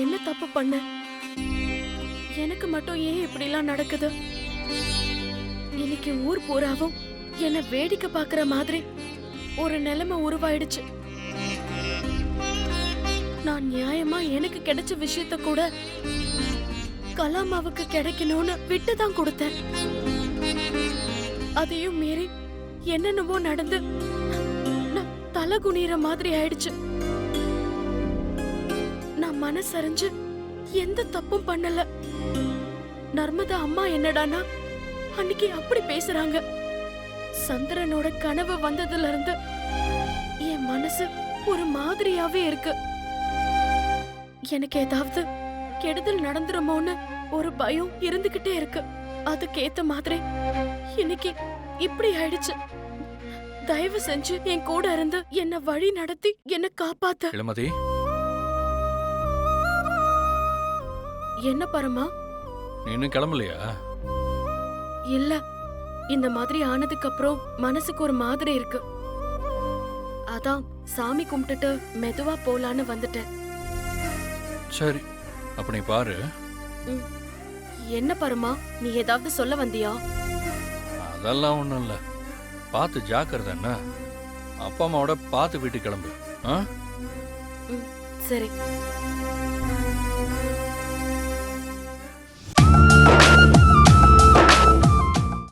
என்ன தப்பு பண்ணேன் எனக்கு மட்டும் ஏன் இப்படிலாம் நடக்குது? இன்னைக்கு ஊர் பூராவும் என்ன வேடிக்கை பார்க்குற மாதிரி ஒரு நிலைமை உருவாயிடுச்சு. நான் நியாயமா எனக்கு கிடைச்ச விஷயத்த கூட கலாமாவுக்கு கிடைக்கணும்னு விட்டு தான் கொடுத்தேன். அதையும் மீறி என்னென்னவோ நடந்து நான் தலை குனிற மாதிரி ஆயிடுச்சு. மனசரிஞ்சு எந்த தப்பும் பண்ணல. நர்மதா அம்மா என்னடானா அன்னைக்கு அப்படி பேசுறாங்க. சந்திரனோட கனவு வந்ததுல இருந்து என் மனசு ஒரு மாதிரியாவே இருக்கு. எனக்கு ஏதாவது கெடுதல் நடந்துருமோன்னு ஒரு பயம் இருந்துகிட்டே இருக்கு. அதுக்கேத்த மாதிரி இன்னைக்கு இப்படி ஆயிடுச்சு. தயவு செஞ்சு என் கூட இருந்து என்ன வழி நடத்தி என்ன காப்பாத்த. என்ன பரமா? நீ இன்னும் கிளம்பலையா? இல்ல. இந்த மாதிரி ஆனதுக்கு அப்புறம் மனசுக்கு ஒரு மாதிரி இருக்கு. அதான் சாமி கும்பிட்டுட்டு மெதுவா போலான்னு வந்துட்டேன். சரி அப்ப நீ பாரு. என்ன பரமா நீ ஏதாவது சொல்ல வந்தியா? அதெல்லாம் ஒண்ணும் இல்ல. பார்த்து ஜாக்கிரதை என்ன? அப்பா அம்மாவோட பார்த்து வீட்டுக்கு கிளம்பு. ஆ? சரி.